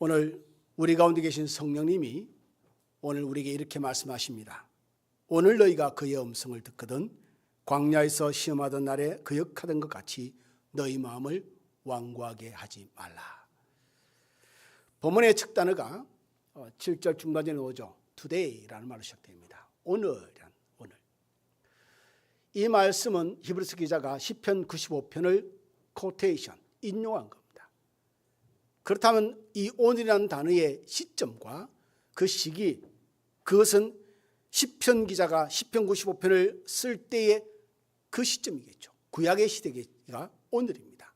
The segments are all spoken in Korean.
오늘 우리 가운데 계신 성령님이 오늘 우리에게 이렇게 말씀하십니다. 오늘 너희가 그의 음성을 듣거든 광야에서 시험하던 날에 그역하던 것 같이 너희 마음을 완고하게 하지 말라. 본문의 첫 단어가 7절 중간에 나오죠. today라는 말로 시작됩니다. 오늘이란 오늘. 이 말씀은 히브리스 기자가 시편 95편을 코테이션 인용한 겁니다. 그렇다면 이 오늘이라는 단어의 시점과 그 시기 그것은 시편 기자가 시편 95편을 쓸 때의 그 시점이겠죠. 구약의 시대가 오늘입니다.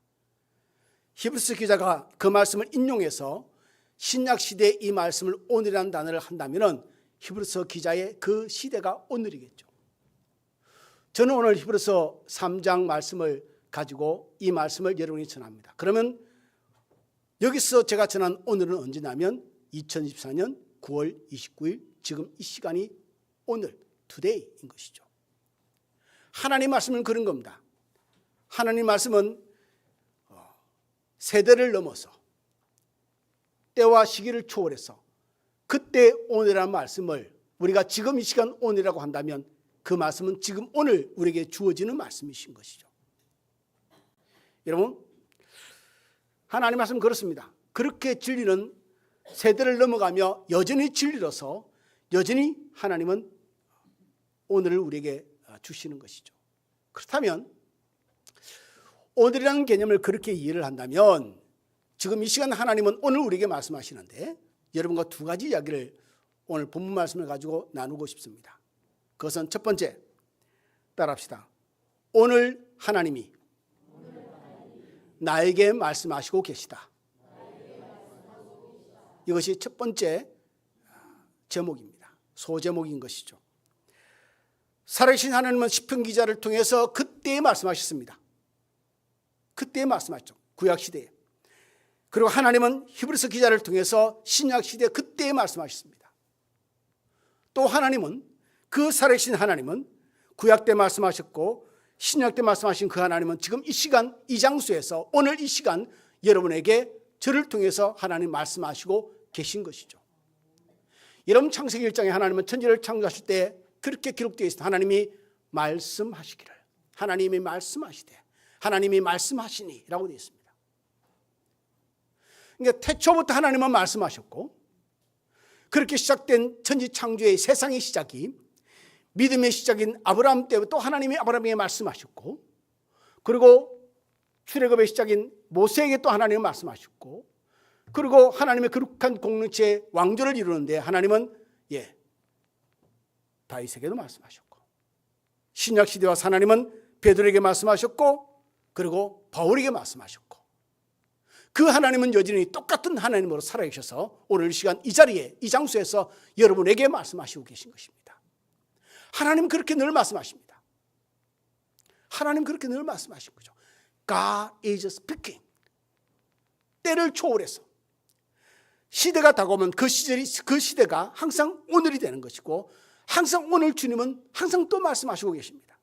히브리스 기자가 그 말씀을 인용해서 신약 시대의 이 말씀을 오늘이라는 단어를 한다면은 히브리서 기자의 그 시대가 오늘이겠죠. 저는 오늘 히브리서 3장 말씀을 가지고 이 말씀을 여러분이 전합니다. 그러면 여기서 제가 전한 오늘은 언제냐면 2024년 9월 29일 지금 이 시간이 오늘 투데이인 것이죠. 하나님 말씀은 그런 겁니다. 하나님 말씀은 어, 세대를 넘어서 때와 시기를 초월해서 그때 오늘이라는 말씀을 우리가 지금 이 시간 오늘이라고 한다면 그 말씀은 지금 오늘 우리에게 주어지는 말씀이신 것이죠. 여러분 하나님 말씀 은 그렇습니다. 그렇게 진리는 세대를 넘어가며 여전히 진리로서 여전히 하나님은 오늘을 우리에게 주시는 것이죠. 그렇다면 오늘이라는 개념을 그렇게 이해를 한다면 지금 이 시간 하나님은 오늘 우리에게 말씀하시는데 여러분과 두 가지 이야기를 오늘 본문 말씀을 가지고 나누고 싶습니다. 그것은 첫 번째 따라합시다. 오늘 하나님이 나에게 말씀하시고 계시다. 이것이 첫 번째 제목입니다. 소제목인 것이죠. 살아계신 하나님은 시편 기자를 통해서 그때 말씀하셨습니다. 그때 말씀하셨죠. 구약 시대에. 그리고 하나님은 히브리서 기자를 통해서 신약 시대 그때 말씀하셨습니다. 또 하나님은 그 살아계신 하나님은 구약 때 말씀하셨고 신약 때 말씀하신 그 하나님은 지금 이 시간 이 장소에서 오늘 이 시간 여러분에게 저를 통해서 하나님 말씀하시고 계신 것이죠. 여러분 창세기 1장에 하나님은 천지를 창조하실 때 그렇게 기록되어 있습니다. 하나님이 말씀하시기를 하나님이 말씀하시되 하나님이 말씀하시니라고 되어 있습니다. 그러니까 태초부터 하나님은 말씀하셨고 그렇게 시작된 천지 창조의 세상의 시작이 믿음의 시작인 아브라함 때부터 하나님이 아브라함에게 말씀하셨고 그리고 출애굽의 시작인 모세에게 또 하나님이 말씀하셨고 그리고 하나님의 거룩한 공동체 왕조를 이루는데 하나님은 예 다윗에게도 말씀하셨고 신약 시대와 하나님은 베드로에게 말씀하셨고 그리고 바울에게 말씀하셨고 그 하나님은 여전히 똑같은 하나님으로 살아계셔서 오늘 시간 이 자리에 이 장소에서 여러분에게 말씀하시고 계신 것입니다. 하나님 그렇게 늘 말씀하십니다. 하나님 그렇게 늘 말씀하신 거죠. God is speaking. 때를 초월해서 시대가 다가오면 그 시절이 그 시대가 항상 오늘이 되는 것이고 항상 오늘 주님은 항상 또 말씀하시고 계십니다.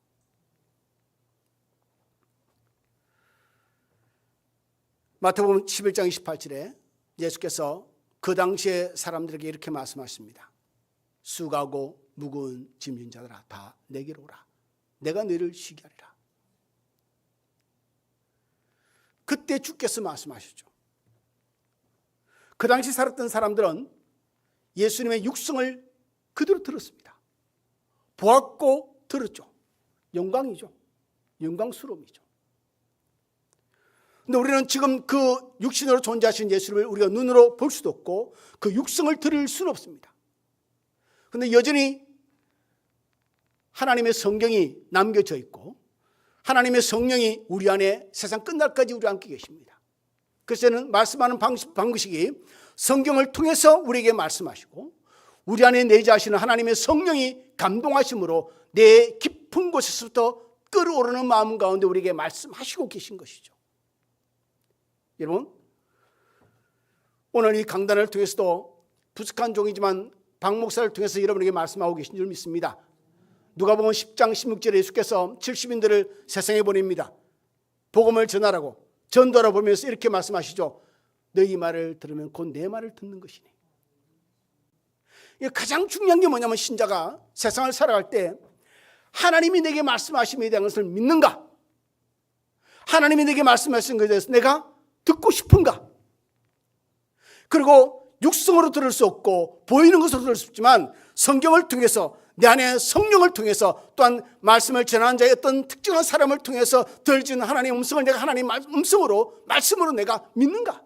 마태복음 11장 28절에 예수께서 그 당시에 사람들에게 이렇게 말씀하십니다. 수가고 무거운 짐진 자들아 다 내게로 오라. 내가 너희를 쉬게 하리라. 그때 주께서 말씀하셨죠. 그 당시 살았던 사람들은 예수님의 육성을 그대로 들었습니다. 보았고 들었죠. 영광이죠. 영광스러움이죠. 근데 우리는 지금 그 육신으로 존재하신 예수를 우리가 눈으로 볼 수도 없고 그 육성을 들을 수는 없습니다. 근데 여전히 하나님의 성경이 남겨져 있고 하나님의 성령이 우리 안에 세상 끝날까지 우리 함께 계십니다. 그래서 저는 말씀하는 방식이 성경을 통해서 우리에게 말씀하시고 우리 안에 내재하시는 하나님의 성령이 감동하심으로 내 깊은 곳에서부터 끌어오르는 마음 가운데 우리에게 말씀하시고 계신 것이죠. 여러분, 오늘 이 강단을 통해서도 부족한 종이지만 박 목사를 통해서 여러분에게 말씀하고 계신 줄 믿습니다. 누가 보면 10장 16절에 예수께서 70인들을 세상에 보냅니다. 복음을 전하라고 전도하라 보면서 이렇게 말씀하시죠. 너희 말을 들으면 곧 내 말을 듣는 것이니. 가장 중요한 게 뭐냐면 신자가 세상을 살아갈 때 하나님이 내게 말씀하심에 대한 것을 믿는가? 하나님이 내게 말씀하신 것에 대해서 내가 듣고 싶은가? 그리고 육성으로 들을 수 없고 보이는 것으로 들을 수 없지만 성경을 통해서 내 안에 성령을 통해서 또한 말씀을 전하는 자의 어떤 특정한 사람을 통해서 들어지는 하나님의 음성을 내가 하나님 말- 음성으로 말씀으로 내가 믿는가?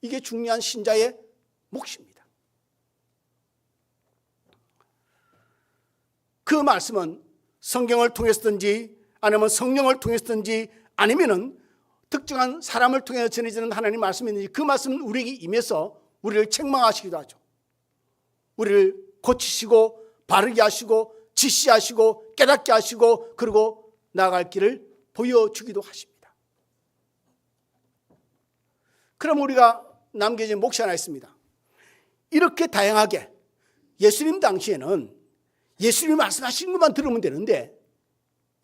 이게 중요한 신자의 몫입니다. 그 말씀은 성경을 통해서든지 아니면 성령을 통해서든지 아니면은 특정한 사람을 통해서 전해지는 하나님 말씀이 있는지 그 말씀은 우리에게 임해서 우리를 책망하시기도 하죠. 우리를 고치시고 바르게 하시고 지시하시고 깨닫게 하시고 그리고 나아갈 길을 보여주기도 하십니다. 그럼 우리가 남겨진 몫이 하나 있습니다. 이렇게 다양하게 예수님 당시에는 예수님 말씀하시는 것만 들으면 되는데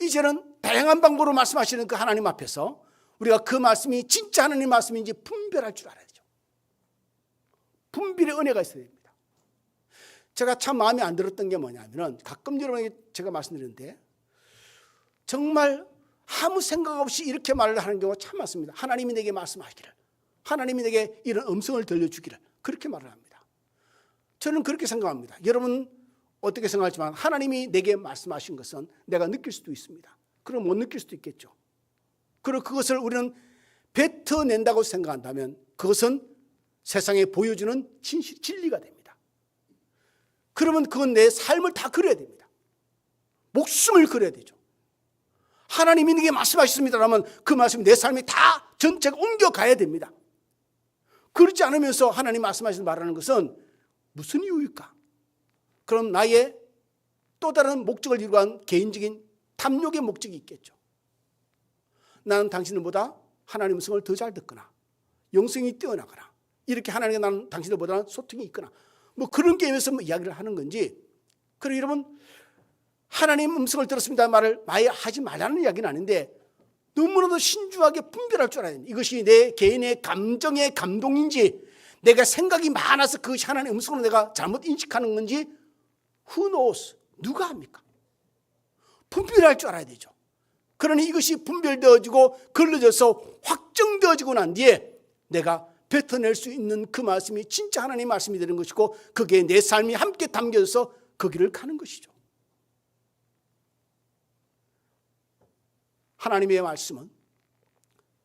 이제는 다양한 방법으로 말씀하시는 그 하나님 앞에서 우리가 그 말씀이 진짜 하나님 말씀인지 분별할 줄 알아야 되죠. 분별의 은혜가 있어야 됩니다. 제가 참 마음에 안 들었던 게 뭐냐면은 가끔 여러분에게 제가 말씀드리는데 정말 아무 생각 없이 이렇게 말을 하는 경우가 참 많습니다. 하나님이 내게 말씀하시기를 하나님이 내게 이런 음성을 들려주기를 그렇게 말을 합니다. 저는 그렇게 생각합니다. 여러분 어떻게 생각하지만 하나님이 내게 말씀하신 것은 내가 느낄 수도 있습니다. 그럼 못 느낄 수도 있겠죠. 그리고 그것을 우리는 뱉어낸다고 생각한다면 그것은 세상에 보여주는 진실, 진리가 됩니다. 그러면 그건 내 삶을 다 그려야 됩니다. 목숨을 그려야 되죠. 하나님이 내게 말씀하셨습니다라면 그 말씀 내 삶이 다 전체가 옮겨가야 됩니다. 그렇지 않으면서 하나님 말씀하신 말하는 것은 무슨 이유일까? 그럼 나의 또 다른 목적을 이루한 개인적인 탐욕의 목적이 있겠죠. 나는 당신들보다 하나님 음성을 더 잘 듣거나 영성이 뛰어나거나 이렇게 하나님과 나는 당신들보다 소통이 있거나 뭐 그런 게임에서 뭐 이야기를 하는 건지 그리고 여러분 하나님 음성을 들었습니다 말을 아예 하지 말라는 이야기는 아닌데 너무나도 신중하게 분별할 줄 알아야 됩니다. 이것이 내 개인의 감정의 감동인지 내가 생각이 많아서 그것이 하나님의 음성으로 내가 잘못 인식하는 건지 who knows 누가 합니까? 분별할 줄 알아야 되죠. 그러니 이것이 분별되어지고 걸러져서 확정되어지고 난 뒤에 내가 뱉어낼 수 있는 그 말씀이 진짜 하나님의 말씀이 되는 것이고 그게 내 삶이 함께 담겨서 그 길을 가는 것이죠. 하나님의 말씀은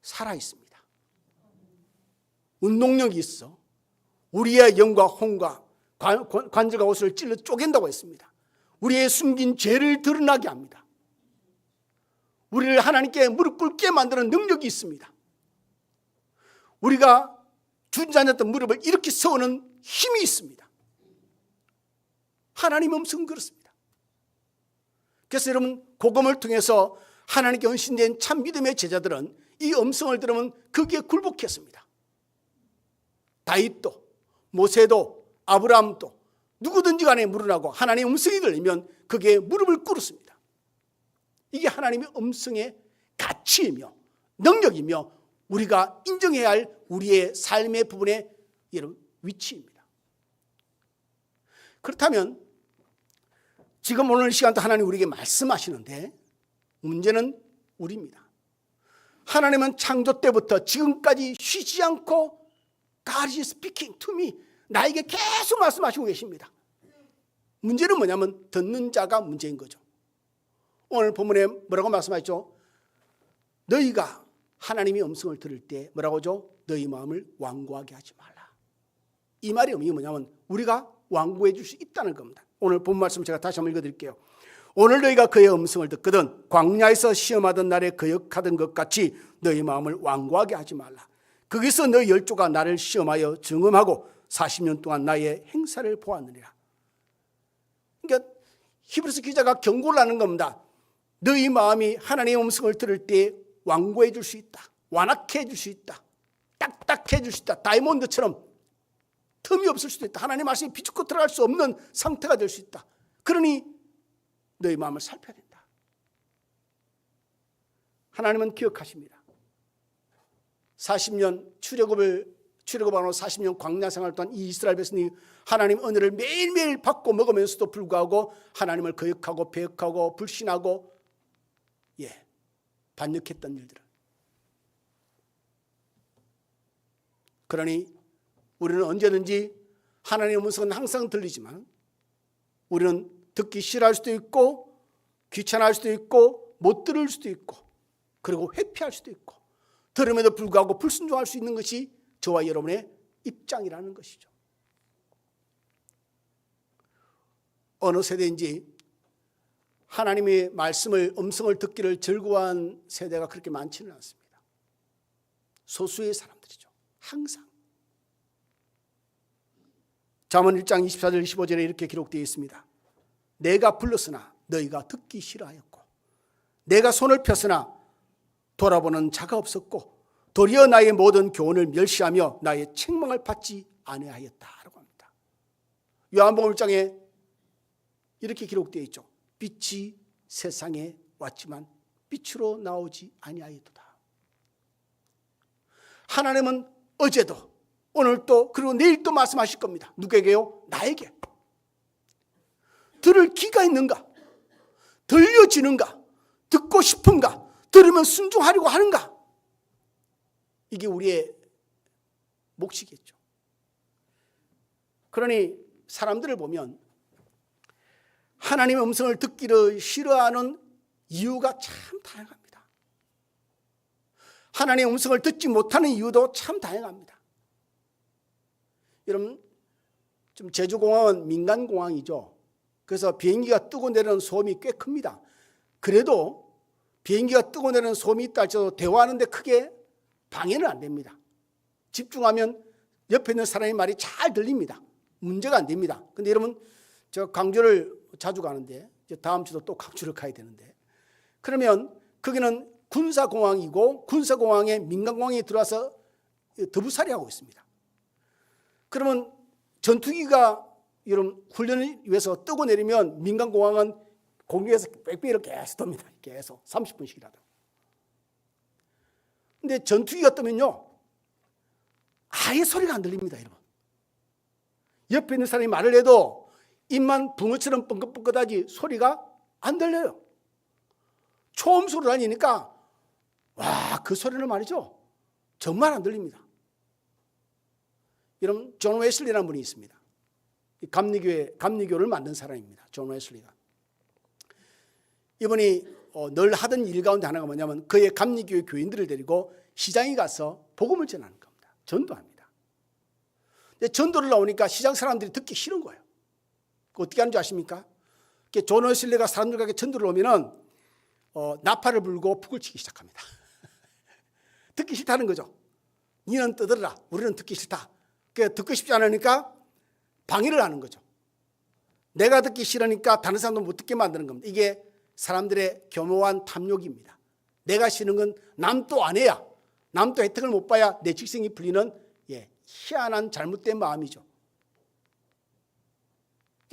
살아 있습니다. 운동력이 있어 우리의 영과 혼과 관절과 옷을 찔러 쪼갠다고 했습니다. 우리의 숨긴 죄를 드러나게 합니다. 우리를 하나님께 무릎 꿇게 만드는 능력이 있습니다. 우리가 준자였던 무릎을 이렇게 세우는 힘이 있습니다. 하나님 음성은 그렇습니다. 그래서 여러분 복음을 통해서 하나님께 헌신된 참 믿음의 제자들은 이 음성을 들으면 거기에 굴복했습니다. 다윗도 모세도 아브라함도 누구든지 간에 물으라고 하나님의 음성이 들리면 그게 무릎을 꿇었습니다. 이게 하나님의 음성의 가치이며 능력이며 우리가 인정해야 할 우리의 삶의 부분의 이런 위치입니다. 그렇다면 지금 오늘 시간도 하나님 우리에게 말씀하시는데 문제는 우리입니다. 하나님은 창조 때부터 지금까지 쉬지 않고 God is speaking to me. 나에게 계속 말씀하시고 계십니다. 문제는 뭐냐면 듣는 자가 문제인 거죠. 오늘 본문에 뭐라고 말씀하셨죠? 너희가 하나님의 음성을 들을 때 뭐라고 하죠? 너희 마음을 완고하게 하지 말라. 이 말이 의미 뭐냐면 우리가 완고해 줄 수 있다는 겁니다. 오늘 본 말씀 제가 다시 한번 읽어드릴게요. 오늘 너희가 그의 음성을 듣거든 광야에서 시험하던 날에 거역하던 것 같이 너희 마음을 완고하게 하지 말라. 거기서 너희 열조가 나를 시험하여 증음하고 40년 동안 나의 행사를 보았느니라. 그러니까 히브리서 기자가 경고를 하는 겁니다. 너희 마음이 하나님의 음성을 들을 때 완고해 줄 수 있다. 완악해 줄 수 있다. 딱딱해 줄 수 있다. 다이몬드처럼 틈이 없을 수도 있다. 하나님 말씀이 비추고 들어갈 수 없는 상태가 될 수 있다. 그러니 너희 마음을 살펴야 된다. 하나님은 기억하십니다. 40년 출애굽을 출애굽하고 40년 광야 생활 동안 이 이스라엘 백성이 하나님 은혜를 매일매일 받고 먹으면서도 불구하고 하나님을 거역하고 배역하고 불신하고 예 반역했던 일들. 그러니 우리는 언제든지 하나님의 음성은 항상 들리지만 우리는 듣기 싫어할 수도 있고 귀찮아할 수도 있고 못 들을 수도 있고 그리고 회피할 수도 있고 들음에도 불구하고 불순종할 수 있는 것이 저와 여러분의 입장이라는 것이죠. 어느 세대인지 하나님의 말씀을 음성을 듣기를 즐거워한 세대가 그렇게 많지는 않습니다. 소수의 사람들이죠. 항상. 잠언 1장 24절 25절에 이렇게 기록되어 있습니다. 내가 불렀으나 너희가 듣기 싫어하였고 내가 손을 폈으나 돌아보는 자가 없었고 도리어 나의 모든 교훈을 멸시하며 나의 책망을 받지 아니하였다라고 합니다. 요한복음 1장에 이렇게 기록되어 있죠. 빛이 세상에 왔지만 빛으로 나오지 아니하였도다. 하나님은 어제도 오늘도 그리고 내일도 말씀하실 겁니다. 누구에게요? 나에게. 들을 귀가 있는가? 들려지는가? 듣고 싶은가? 들으면 순종하려고 하는가? 이게 우리의 몫이겠죠. 그러니 사람들을 보면 하나님의 음성을 듣기를 싫어하는 이유가 참 다양합니다. 하나님의 음성을 듣지 못하는 이유도 참 다양합니다. 여러분, 좀 제주공항은 민간공항이죠. 그래서 비행기가 뜨고 내리는 소음이 꽤 큽니다. 그래도 비행기가 뜨고 내리는 소음이 있다 할지라도 대화하는데 크게 방해는 안 됩니다. 집중하면 옆에 있는 사람의 말이 잘 들립니다. 문제가 안 됩니다. 근데 여러분, 저 광주를 자주 가는데, 다음 주도 또 광주를 가야 되는데, 그러면 거기는 군사공항이고 군사공항에 민간공항이 들어와서 더부살이 하고 있습니다. 그러면 전투기가 여러분 훈련을 위해서 뜨고 내리면 민간공항은 공중에서 빽빽이로 계속 돕니다. 계속 30분씩이라도. 근데 전투기가 뜨면요. 아예 소리가 안 들립니다, 여러분. 옆에 있는 사람이 말을 해도 입만 붕어처럼 뻥긋뻥긋하지 소리가 안 들려요. 초음수로 다니니까 와, 그 소리는 말이죠. 정말 안 들립니다. 여러분, 존 웨슬리라는 분이 있습니다. 감리교회, 감리교를 만든 사람입니다. 존 웨슬리가. 이분이 어, 늘 하던 일 가운데 하나가 뭐냐면 그의 감리교회 교인들을 데리고 시장에 가서 복음을 전하는 겁니다. 전도합니다. 근데 전도를 나오니까 시장 사람들이 듣기 싫은 거예요. 어떻게 하는지 아십니까? 존 웨슬리가 사람들에게 전도를 오면은 어, 나팔을 불고 북을 치기 시작합니다. 듣기 싫다는 거죠. 니는 떠들어라. 우리는 듣기 싫다. 그 듣고 싶지 않으니까 방해를 하는 거죠. 내가 듣기 싫으니까 다른 사람도 못 듣게 만드는 겁니다. 이게 사람들의 교묘한 탐욕입니다. 내가 싫은 건 남도 안 해야, 남도 혜택을 못 봐야 내 직성이 풀리는 예, 희한한 잘못된 마음이죠.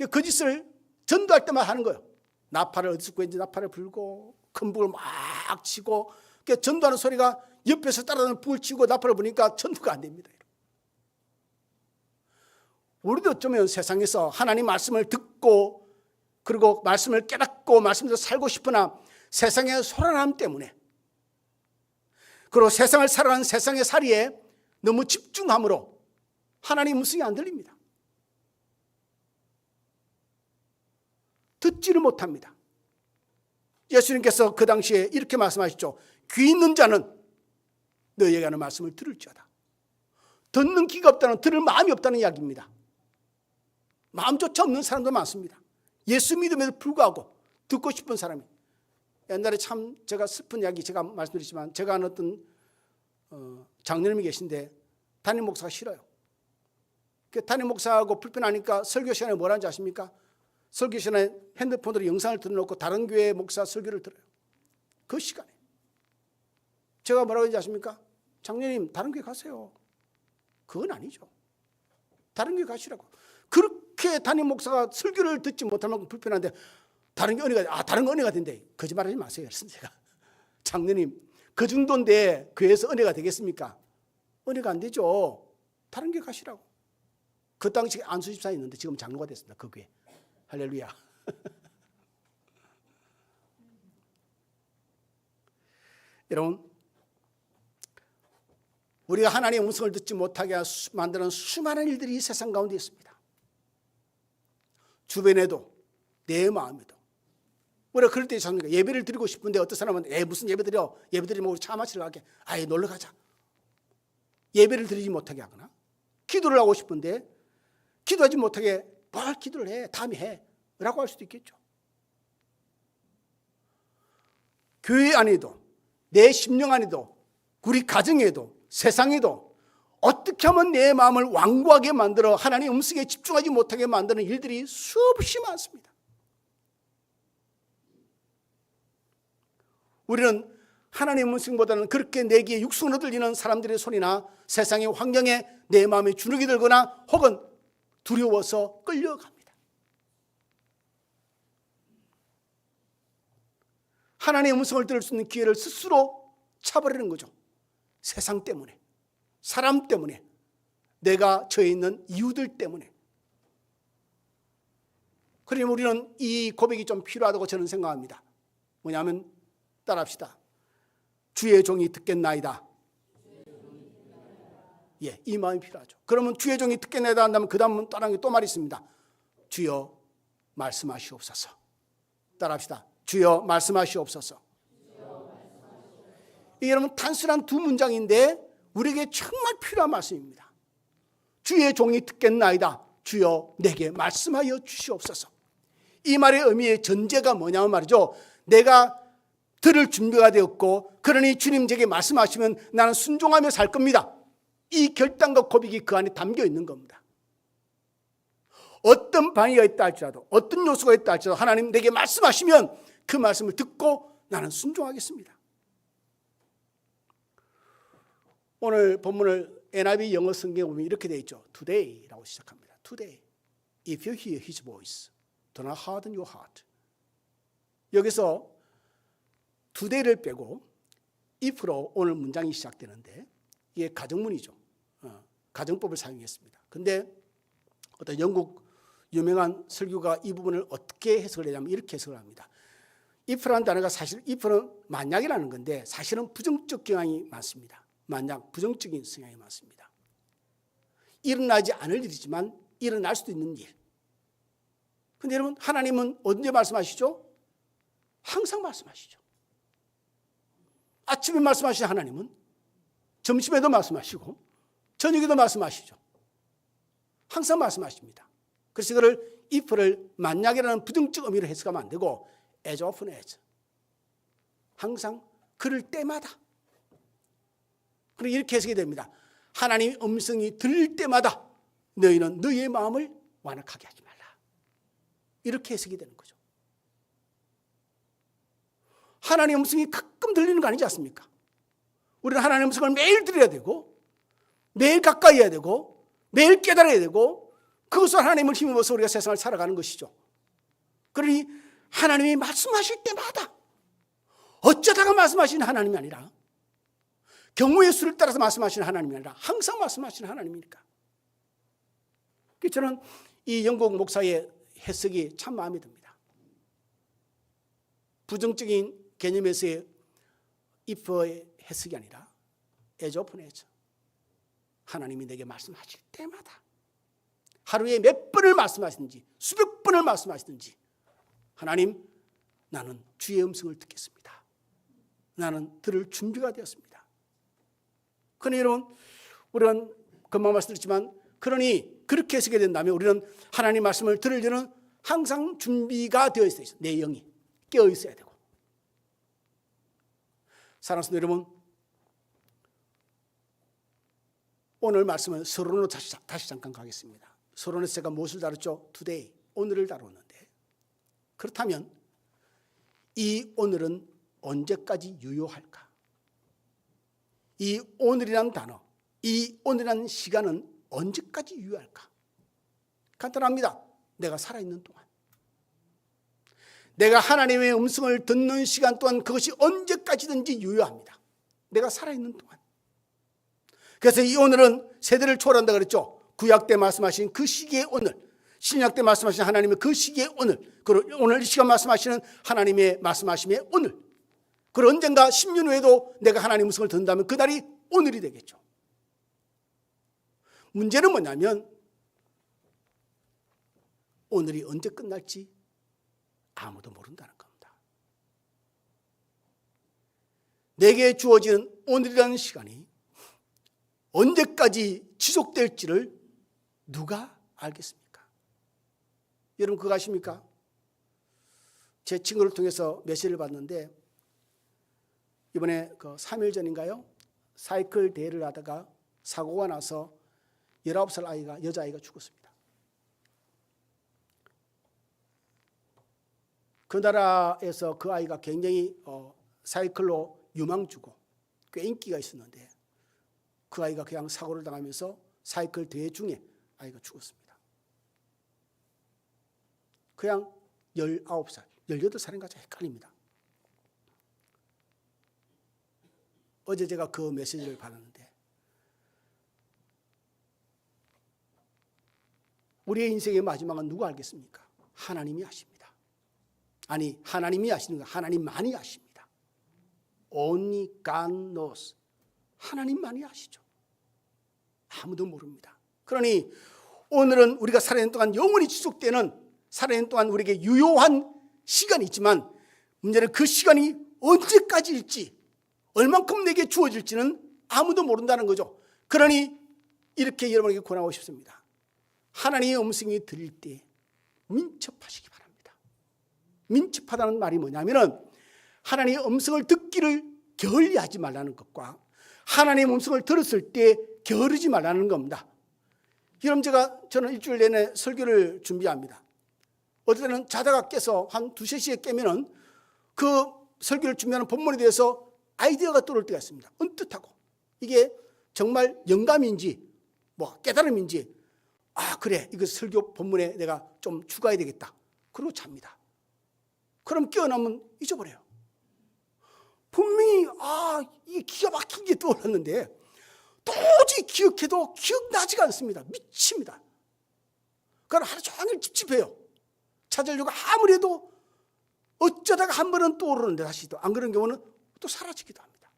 그 짓을 전도할 때만 하는 거예요. 나팔을 어디서 구했는지 나팔을 불고 큰 북을 막 치고 그 전도하는 소리가 옆에서 따라다니는 북을 치고 나팔을 부니까 전도가 안 됩니다. 우리도 어쩌면 세상에서 하나님 말씀을 듣고 그리고 말씀을 깨닫고 말씀대로 살고 싶으나 세상의 소란함 때문에 그리고 세상을 살아가는 세상의 살이에 너무 집중함으로 하나님 음성이 안 들립니다. 듣지를 못합니다. 예수님께서 그 당시에 이렇게 말씀하셨죠. 귀 있는 자는 너희에게 하는 말씀을 들을지어다. 듣는 귀가 없다는 들을 마음이 없다는 이야기입니다. 마음조차 없는 사람도 많습니다. 예수 믿음에도 불구하고 듣고 싶은 사람이. 옛날에 참 제가 슬픈 이야기 제가 말씀드리지만 제가 아는 어떤 어, 장로님이 계신데 담임 목사가 싫어요. 그 담임 목사하고 불편하니까 설교 시간에 뭘 하는지 아십니까? 설교 시간에 핸드폰으로 영상을 틀어놓고 다른 교회 목사 설교를 들어요. 그 시간에. 제가 뭐라고 하는지 아십니까? 장로님 다른 교회 가세요. 그건 아니죠. 다른 교회 가시라고. 그렇게 담임 목사가 설교를 듣지 못할 만큼 불편한데 다른 게 은혜가 아 다른 거 은혜가 된대. 거짓말하지 마세요. 그래서 제가 장로님 그 정도인데 교회에서 은혜가 되겠습니까? 은혜가 안 되죠. 다른 게 가시라고. 그 당시 안수 집사 있는데 지금 장로가 됐습니다. 그 교회. 할렐루야. 여러분, 우리가 하나님의 음성을 듣지 못하게 수- 만드는 수많은 일들이 이 세상 가운데 있습니다. 주변에도 내 마음에도 우리가 그럴 때 있습니까? 예배를 드리고 싶은데 어떤 사람은 에 무슨 예배 드려? 예배 드리면 우리 차 마시러 가게. 아예 놀러 가자. 예배를 드리지 못하게 하거나 기도를 하고 싶은데 기도하지 못하게 뭘 기도를 해? 다음에 해. 라고 할 수도 있겠죠. 교회 안에도 내 심령 안에도 우리 가정에도 세상에도 어떻게 하면 내 마음을 완고하게 만들어 하나님의 음성에 집중하지 못하게 만드는 일들이 수없이 많습니다. 우리는 하나님의 음성보다는 그렇게 내기에 육성으로 들리는 사람들의 소리나 세상의 환경에 내 마음에 주눅이 들거나 혹은 두려워서 끌려갑니다. 하나님의 음성을 들을 수 있는 기회를 스스로 차버리는 거죠. 세상 때문에, 사람 때문에, 내가 처해 있는 이유들 때문에. 그러면 우리는 이 고백이 좀 필요하다고 저는 생각합니다. 뭐냐면 따라합시다. 주의 종이 듣겠나이다. 예, 이 마음이 필요하죠. 그러면 주의 종이 듣겠나이다 한다면 그 다음은 다른 게또 말이 있습니다. 주여 말씀하시옵소서. 따라합시다. 주여 말씀하시옵소서. 이게 여러분 단순한 두 문장인데 우리에게 정말 필요한 말씀입니다. 주의 종이 듣겠나이다. 주여 내게 말씀하여 주시옵소서. 이 말의 의미의 전제가 뭐냐면 말이죠. 내가 들을 준비가 되었고 그러니 주님 제게 말씀하시면 나는 순종하며 살 겁니다. 이 결단과 고백이 그 안에 담겨 있는 겁니다. 어떤 방해가 있다 할지라도 어떤 요소가 있다 할지라도 하나님 내게 말씀하시면 그 말씀을 듣고 나는 순종하겠습니다. 오늘 본문을 NIV 영어 성경에 보면 이렇게 되어 있죠. Today라고 시작합니다. Today. If you hear his voice, do not harden your heart. 여기서 today를 빼고 if로 오늘 문장이 시작되는데 이게 가정문이죠. 어, 가정법을 사용했습니다. 근데 어떤 영국 유명한 설교가 이 부분을 어떻게 해석을 하냐면 이렇게 해석을 합니다. if라는 단어가 사실 if는 만약이라는 건데 사실은 부정적 경향이 많습니다. 만약 부정적인 성향이 많습니다. 일어나지 않을 일이지만 일어날 수도 있는 일. 근데 여러분 하나님은 언제 말씀하시죠? 항상 말씀하시죠. 아침에 말씀하시는 하나님은 점심에도 말씀하시고 저녁에도 말씀하시죠. 항상 말씀하십니다. 그래서 이거를 if를 만약이라는 부정적 의미로 해석하면 안 되고 as often as 항상 그럴 때마다 그리고 이렇게 해석이 됩니다. 하나님의 음성이 들릴 때마다 너희는 너희의 마음을 완악하게 하지 말라. 이렇게 해석이 되는 거죠. 하나님의 음성이 가끔 들리는 거 아니지 않습니까? 우리는 하나님의 음성을 매일 들어야 되고 매일 가까이 해야 되고 매일 깨달아야 되고 그것을 하나님을 힘입어서 우리가 세상을 살아가는 것이죠. 그러니 하나님이 말씀하실 때마다 어쩌다가 말씀하시는 하나님이 아니라 경우의 수를 따라서 말씀하시는 하나님이 아니라 항상 말씀하시는 하나님이니까. 저는 이 영국 목사의 해석이 참 마음에 듭니다. 부정적인 개념에서의 if의 해석이 아니라 as often as 하나님이 내게 말씀하실 때마다 하루에 몇 번을 말씀하시든지 수백 번을 말씀하시든지 하나님 나는 주의 음성을 듣겠습니다. 나는 들을 준비가 되었습니다. 그러니 여러분 우리는 금방 말씀드렸지만 그러니 그렇게 해석이 된다면 우리는 하나님 말씀을 들으려는 항상 준비가 되어 있어야 돼요. 내 영이 깨어 있어야 되고 성도 여러분 오늘 말씀은 서론으로 다시, 다시 잠깐 가겠습니다. 서론에서 제가 무엇을 다뤘죠? today, 오늘을 다뤘는데 그렇다면 이 오늘은 언제까지 유효할까? 이 오늘이란 단어, 이 오늘이라는 시간은 언제까지 유효할까? 간단합니다. 내가 살아있는 동안. 내가 하나님의 음성을 듣는 시간 동안 그것이 언제까지든지 유효합니다. 내가 살아있는 동안. 그래서 이 오늘은 세대를 초월한다 그랬죠. 구약 때 말씀하신 그 시기의 오늘, 신약 때 말씀하신 하나님의 그 시기의 오늘, 그리고 오늘 이 시간 말씀하시는 하나님의 말씀하심의 오늘. 그리고 언젠가 10년 후에도 내가 하나님 음성을 듣는다면 그 날이 오늘이 되겠죠. 문제는 뭐냐면 오늘이 언제 끝날지 아무도 모른다는 겁니다. 내게 주어지는 오늘이라는 시간이 언제까지 지속될지를 누가 알겠습니까? 여러분 그거 아십니까? 제 친구를 통해서 메시지를 받는데 이번에 그 3일 전인가요? 사이클 대회를 하다가 사고가 나서 19살 아이가 여자아이가 죽었습니다. 그 나라에서 그 아이가 굉장히 어, 사이클로 유망주고 꽤 인기가 있었는데 그 아이가 그냥 사고를 당하면서 사이클 대회 중에 아이가 죽었습니다. 그냥 19살, 18살인가 헷갈립니다. 어제 제가 그 메시지를 받았는데 우리의 인생의 마지막은 누가 알겠습니까? 하나님이 아십니다. 아니 하나님이 아시는 거 하나님만이 아십니다. Only God knows. 하나님만이 아시죠. 아무도 모릅니다. 그러니 오늘은 우리가 살아있는 동안 영원히 지속되는 살아있는 동안 우리에게 유효한 시간이 있지만 문제는 그 시간이 언제까지일지 얼만큼 내게 주어질지는 아무도 모른다는 거죠. 그러니 이렇게 여러분에게 권하고 싶습니다. 하나님의 음성이 들릴 때 민첩하시기 바랍니다. 민첩하다는 말이 뭐냐면은 하나님의 음성을 듣기를 게을리하지 말라는 것과 하나님의 음성을 들었을 때 게으르지 말라는 겁니다. 여러분 제가 저는 일주일 내내 설교를 준비합니다. 어떨 때는 자다가 깨서 한 두세 시에 깨면은 그 설교를 준비하는 본문에 대해서 아이디어가 떠오를 때가 있습니다. 언뜻하고. 이게 정말 영감인지 뭐 깨달음인지 아 그래 이거 설교 본문에 내가 좀 추가해야 되겠다. 그리고 잡니다. 그럼 깨어나면 잊어버려요. 분명히 아 이게 기가 막힌 게 떠올랐는데 도저히 기억해도 기억나지가 않습니다. 미칩니다. 그건 하루 종일 찝찝해요. 찾으려고 아무리 해도 어쩌다가 한 번은 떠오르는데 다시 또 안 그런 경우는 또 사라지기도 합니다.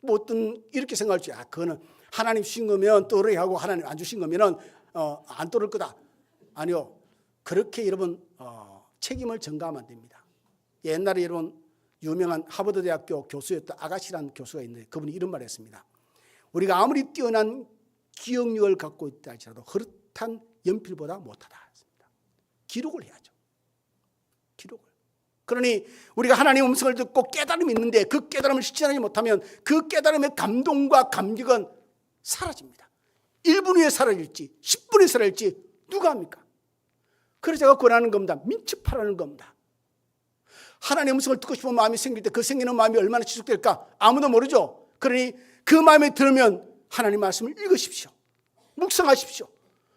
뭐 어떤 이렇게 생각할 줄, 아, 그거는 하나님 주신 거면 떠오르게 하고 하나님 안 주신 거면은 어, 안 떠오를 거다. 아니요. 그렇게 여러분 어, 책임을 전가하면 안 됩니다. 옛날에 여러분 유명한 하버드 대학교 교수였던 아가시라는 교수가 있는데 그분이 이런 말을 했습니다. 우리가 아무리 뛰어난 기억력을 갖고 있다 할지라도 흐릿한 연필보다 못하다 했습니다. 기록을 해야죠. 기록을. 그러니 우리가 하나님의 음성을 듣고 깨달음이 있는데 그 깨달음을 실천하지 못하면 그 깨달음의 감동과 감격은 사라집니다. 1분 후에 사라질지 10분 후에 사라질지 누가 합니까? 그래서 제가 권하는 겁니다. 민첩하라는 겁니다. 하나님의 음성을 듣고 싶은 마음이 생길 때 그 생기는 마음이 얼마나 지속될까 아무도 모르죠. 그러니 그 마음에 들으면 하나님 말씀을 읽으십시오. 묵상하십시오.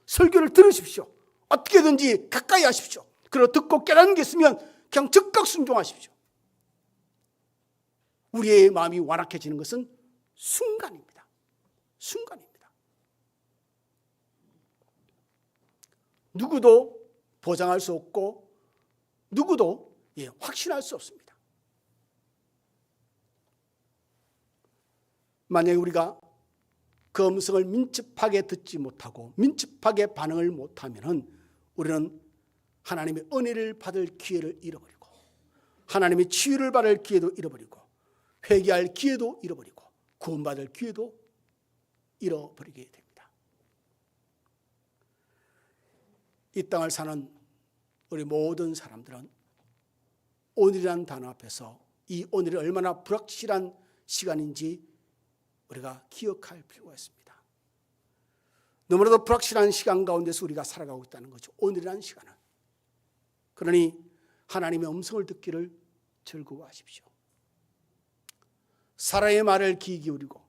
설교를 들으십시오. 어떻게든지 가까이 하십시오. 그리고 듣고 깨닫는 게 있으면 그냥 즉각 순종하십시오. 우리의 마음이 완악해지는 것은 순간입니다. 순간입니다. 누구도 보장할 수 없고 누구도 예, 확신할 수 없습니다. 만약에 우리가 그 음성을 민첩하게 듣지 못하고 민첩하게 반응을 못하면은 우리는 하나님의 은혜를 받을 기회를 잃어버리고 하나님의 치유를 받을 기회도 잃어버리고 회개할 기회도 잃어버리고 구원받을 기회도 잃어버리게 됩니다. 이 땅을 사는 우리 모든 사람들은 오늘이라는 단어 앞에서 이 오늘이 얼마나 불확실한 시간인지 우리가 기억할 필요가 있습니다. 너무나도 불확실한 시간 가운데서 우리가 살아가고 있다는 거죠. 오늘이라는 시간은. 그러니 하나님의 음성을 듣기를 즐거워하십시오. 사람의 말을 귀 기울이고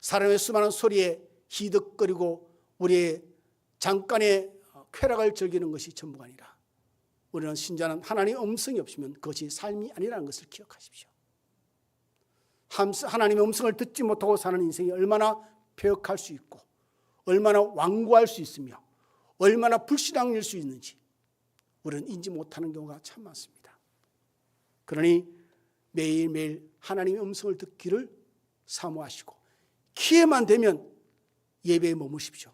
사람의 수많은 소리에 희득거리고 우리의 잠깐의 쾌락을 즐기는 것이 전부가 아니라 우리는 신자는 하나님의 음성이 없으면 그것이 삶이 아니라는 것을 기억하십시오. 함- 하나님의 음성을 듣지 못하고 사는 인생이 얼마나 폐역할 수 있고 얼마나 완고할 수 있으며 얼마나 불신앙일 수 있는지 우리는 인지 못하는 경우가 참 많습니다. 그러니 매일매일 하나님의 음성을 듣기를 사모하시고 기회만 되면 예배에 머무십시오.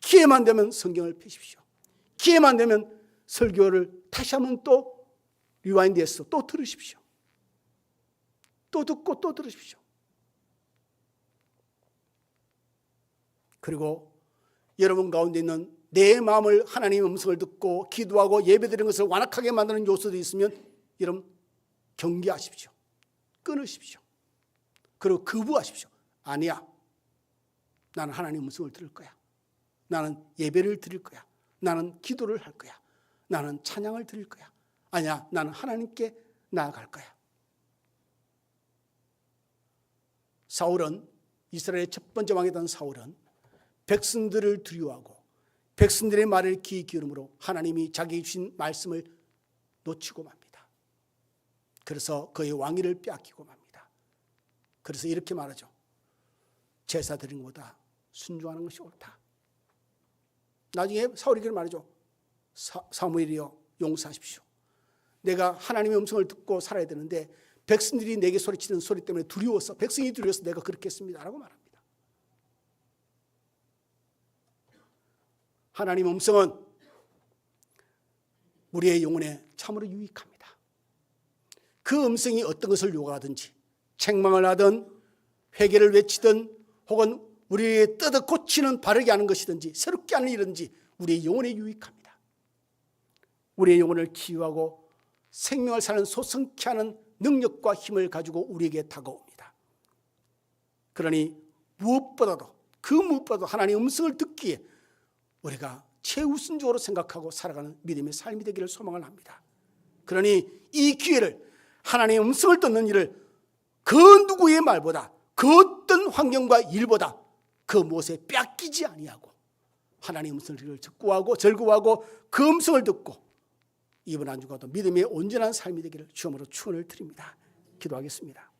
기회만 되면 성경을 펴십시오. 기회만 되면 설교를 다시 한번 또 리와인드해서 또 들으십시오. 또 듣고 또 들으십시오. 그리고 여러분 가운데 있는 내 마음을 하나님의 음성을 듣고 기도하고 예배드리는 것을 완악하게 만드는 요소들이 있으면 여러분 경계하십시오. 끊으십시오. 그리고 거부하십시오. 아니야. 나는 하나님 음성을 들을 거야. 나는 예배를 드릴 거야. 나는 기도를 할 거야. 나는 찬양을 드릴 거야. 아니야. 나는 하나님께 나아갈 거야. 사울은 이스라엘의 첫 번째 왕이던 사울은 백성들을 두려워하고 백성들의 말을 귀 기울음으로 하나님이 자기 주신 말씀을 놓치고 맙니다. 그래서 그의 왕위를 빼앗기고 맙니다. 그래서 이렇게 말하죠. 제사 드리는 것보다 순종하는 것이 옳다. 나중에 사울이 그렇게 말하죠. 사, 사무엘이여 용서하십시오. 내가 하나님의 음성을 듣고 살아야 되는데 백성들이 내게 소리치는 소리 때문에 두려워서 백성이 두려워서 내가 그렇게 했습니다라고 말합니다. 하나님 음성은 우리의 영혼에 참으로 유익합니다. 그 음성이 어떤 것을 요구하든지 책망을 하든 회개를 외치든 혹은 우리의 뜯어 고치는 바르게 하는 것이든지 새롭게 하는 일든지 우리의 영혼에 유익합니다. 우리의 영혼을 치유하고 생명을 사는 소성케 하는 능력과 힘을 가지고 우리에게 다가옵니다. 그러니 무엇보다도 그 무엇보다도 하나님의 음성을 듣기에 우리가 최우선적으로 생각하고 살아가는 믿음의 삶이 되기를 소망을 합니다. 그러니 이 기회를 하나님의 음성을 듣는 일을 그 누구의 말보다 그 어떤 환경과 일보다 그 무엇에 뺏기지 아니하고 하나님의 음성을 듣고 하고 즐거워하고 그 음성을 듣고 이번 한 주간도 믿음의 온전한 삶이 되기를 주음으로 축원을 드립니다. 기도하겠습니다.